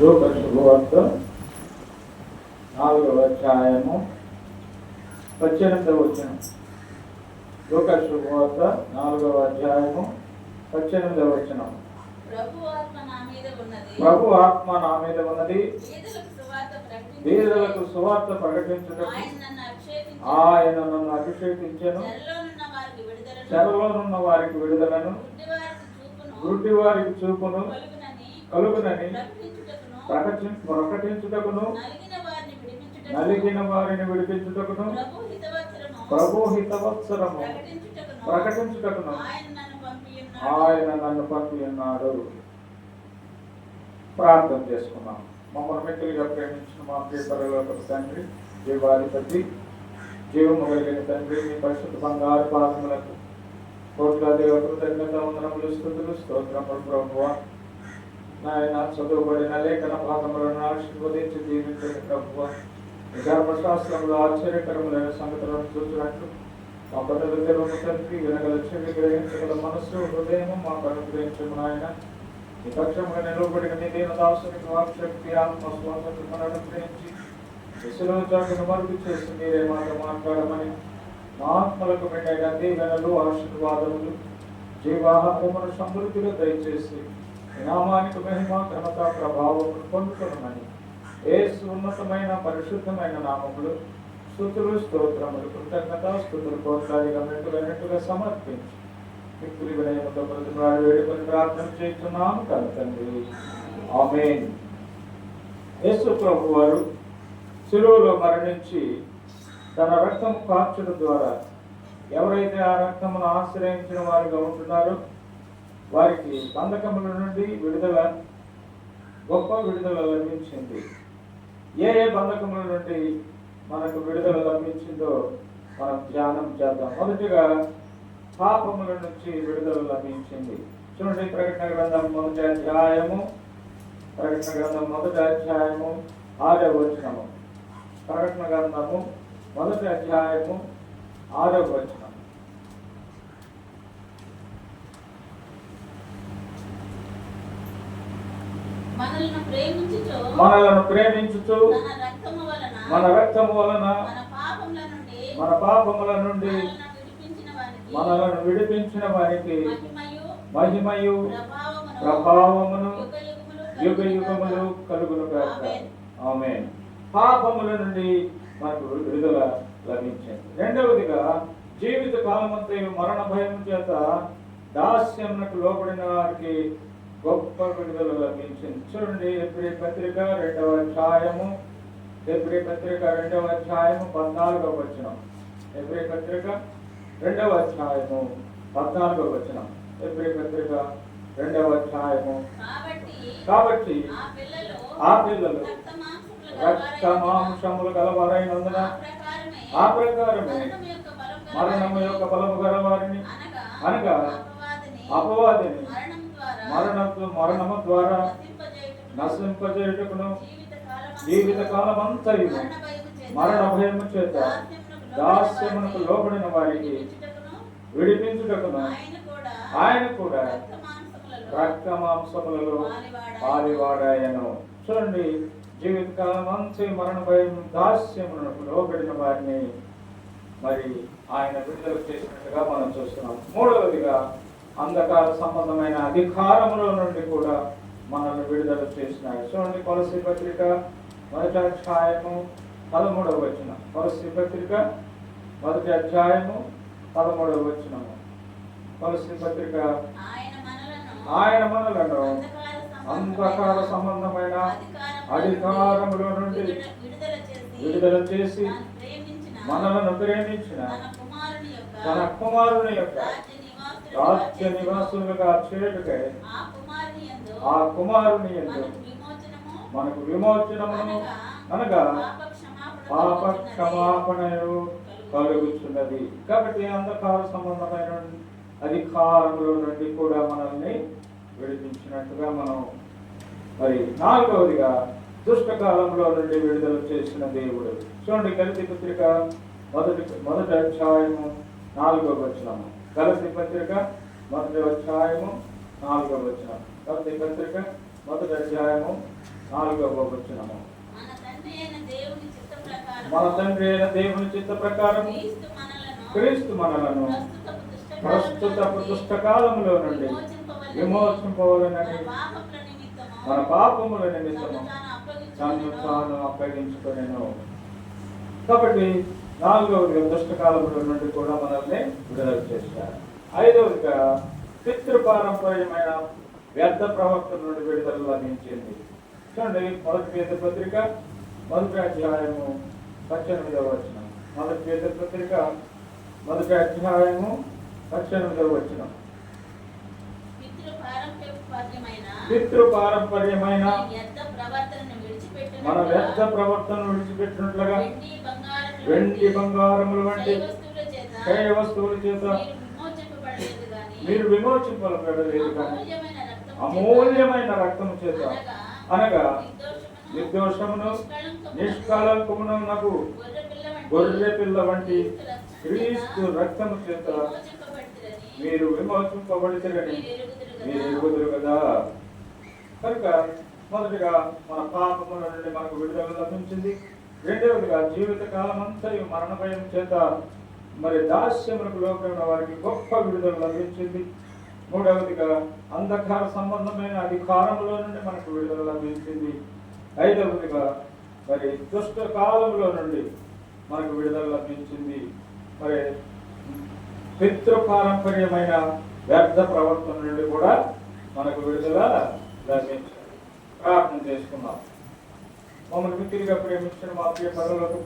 లోక శుభవార్త నాలుగవ అధ్యాయము పద్దెనిమిదవ వచ్చిన లోక శుభవార్త నాలుగవ అధ్యాయము పద్దెనిమిదవ వచ్చిన ప్రభు ఆత్మ నా మీద ఉన్నది. బీదలకు సువార్త ప్రకటించుటకు ఆయన నన్ను అభిషేకించెను. చెరలోనున్న వారికి విడుదలను. గుడ్డి వారికి చూపును. కలుగునని. కలుగునని ప్రకటించుటకును ప్రకటి ప్రకటించుటకును నలిగిన వారిని విడిపించుటకును ప్రభు హితవత్సరము ప్రకటించుటకును ఆయన నన్ను పంపి ఉన్నాడు. ప్రార్థన చేసుకున్నాం మమ్మల్ని మిక్కిలిగా ప్రేమించిన మా ప్రియపరలో తండ్రి జీవాధిపతి జీవము కలిగిన తండ్రి మీ పరిశుద్ధ బంగారు పాదములకు కోట్ల దేవ కృతజ్ఞత వందనములు స్థుతులు స్తోత్రములు ప్రభువ. నాయన చదువుబడిన లేఖన భాగములను ఆశీర్వదించి దీవించండి ప్రభువ. ఈ ఆశ్చర్యకరములైన సంగతులను చూసినట్లు మా పదవి తెరువు తండ్రి వినగల చెవి గ్రహించగల మనస్సు హృదయము మాకు అనుగ్రహించము నాయన. ఈ పక్షముగా నిలవబడిన మీ వాక్శక్తి ఆత్మ స్వాతంత్రం అనుగ్రహించి శిశులో చాటును మరుగు చేసి మీరే మాట మాట్లాడమని మా ఆత్మలకు మెండైన దీవెనలు ఆశీర్వాదములు జీవాహారమును సమృద్ధిగా దయచేసి నామానికి మహిమ ఘనత ప్రభావం పొందుతున్నామని ఏసు ఉన్నతమైన పరిశుద్ధమైన నామములు స్థుతులు స్తోత్రములు కృతజ్ఞత స్థుతులు కోట్లాదిగా మెంటులైనట్టుగా సమర్పించి. మిక్కులు వినయముతో బ్రతిమలాడి వేడుకొని ప్రార్థన చేస్తున్నాము కలతండి ఆమె యేసు ప్రభు వారు శిలువలో మరణించి తన రక్తం కార్చడం ద్వారా ఎవరైతే ఆ రక్తమును ఆశ్రయించిన వారుగా ఉంటున్నారో వారికి బంధకముల నుండి విడుదల గొప్ప విడుదల లభించింది. ఏ ఏ బంధకముల నుండి మనకు విడుదల లభించిందో మనం ధ్యానం చేద్దాం. మొదటిగా పాపముల నుంచి విడుదల లభించింది. చూడండి ప్రకటన గ్రంథం మొదటి అధ్యాయము ప్రకటన గ్రంథం మొదటి అధ్యాయము ఆరో వచనము. ప్రకటన గ్రంథము మొదటి అధ్యాయము ఆరో వచనం. మనల్ని ప్రేమించుచు మనలను మన రక్తము వలన మన పాపముల నుండి మనలను విడిపించిన వారికి మహిమయు ప్రభావమును యుగ యుగ యుగములు కలుగును కాక ఆమేన్. ఆమె పాపముల నుండి మనకు విడుదల లభించింది. రెండవదిగా జీవిత కాలమంతయు మరణ భయం చేత దాస్యమునకు లోబడిన వారికి గొప్ప విడుదల లభించింది చూడండి ఎబ్రి పత్రిక రెండవ అధ్యాయము. ఎబ్రి పత్రిక రెండవ అధ్యాయము పద్నాలుగవ వచనం. ఎబ్రి పత్రిక రెండవ అధ్యాయము పద్నాలుగవ వచనం. ఎబ్రి పత్రిక రెండవ అధ్యాయము. కాబట్టి ఆ పిల్లలు రక్త మాంసములు గలవారైనందున ఆ ఆ ప్రకారమే మరణము యొక్క బలము గలవారిని అనగా అపవాదిని మరణము మరణము ద్వారా నశింపజేయుటకు నశింపజేయుటకును జీవిత జీవిత కాలమంతయు మరణ భయము చేత దాస్యమునకు లోబడిన వారికి విడిపించుటకును ఆయన కూడా రక్త మాంసములలో పారివాడాయను చూడండి జీవితకాలం అంతే మరణ భయం దాస్యమునకు లోబడిన వారిని మరి ఆయన విడుదల చేసినట్టుగా మనం చూస్తున్నాం. మూడవదిగా అంధకార సంబంధమైన అధికారముల నుండి కూడా మనల్ని విడుదల చేసినాయి. చూడండి కొలసి పత్రిక మొదటి అధ్యాయము పదమూడవ వచ్చిన కొలసి పత్రిక మొదటి అధ్యాయము పదమూడవ వచ్చినము కొలసి పత్రిక ఆయన మనలను అంధకార సంబంధమైన అధికారముల నుండి విడుదల చేసి మనలను ప్రేమించిన తన కుమారుని యొక్క రాజ్య నివాసులుగా చేయుటకై ఆ కుమారుని మనకు విమోచనము అనగా పాప క్షమాపణలు కలుగుతున్నది కాబట్టి అంధకార సంబంధమైన అధికారముల నుండి కూడా మనల్ని విడిపించినట్టుగా మనం మరి నాలుగవదిగా దుష్టకాలంలో నుండి విడుదల చేసిన దేవుడు. చూడండి కలిసి పత్రిక మొదటి మొదటి అధ్యాయము నాలుగవ వచనము. కలిసి పత్రిక మొదటి అధ్యాయము నాలుగవ వచనం. కలిసి పత్రిక మొదటి అధ్యాయము నాలుగవ వచనము. మన తండ్రి అయిన దేవుని చిత్త ప్రకారం క్రీస్తు మనలను దుష్టకాలములో దుష్టకాలంలో నుండి విమోచింపవలెనని విమోచింపవలనని మన పాపముల నిమిత్తము తను. తాను అప్పగించుకొనెను. కాబట్టి నాలుగవదిగా నుండి కూడా మనల్ని విడుదల చేశారు. ఐదవదిగా పితృపారంపర్యమైన వ్యర్థ ప్రవక్త నుండి విడుదల లభించింది. చూడండి మొదటి పేద పత్రిక మొదటి అధ్యాయము పద్దెనిమిదవ వచనం. మొదటి పేద పత్రిక మొదటి అధ్యాయము పద్దెనిమిదవ వచనం. పితృపారంపర్యమైన పితృ పారంపర్యమైన మన వ్యర్థ ప్రవర్తన విడిచిపెట్టినట్లుగా వెండి బంగారములు వంటి బంగారముల వస్తువుల చేత మీరు మీరు విమోచింపబడలేదు కానీ అమూల్యమైన రక్తము చేత. అనగా నిర్దోషమును, నిర్దోషమును నాకు గొర్రె గొర్రె పిల్ల వంటి క్రీస్తు రక్తము చేత మీరు విమోచింపబడితేరని మీరు మీరు ఎరుగుదురు కదా. కనుక మొదటిగా మన పాపముల నుండి మనకు విడుదల లభించింది. రెండవదిగా జీవిత కాలమంతా మరణ భయం చేత మరి దాస్యములకు లోకమైన వారికి గొప్ప విడుదల లభించింది. మూడవదిగా అంధకార సంబంధమైన అధికారంలో నుండి మనకు విడుదల లభించింది. ఐదవదిగా మరి దుష్ట కాలంలో నుండి మనకు విడుదల లభించింది. మరి పితృపారంపర్యమైన వ్యర్థ ప్రవర్తన నుండి కూడా మనకు విడుదల లభించింది. ప్రార్థన చేసుకున్నాం మమ్మల్ని మిక్కిలిగా ప్రేమించిన మా ప్రియ పనులకు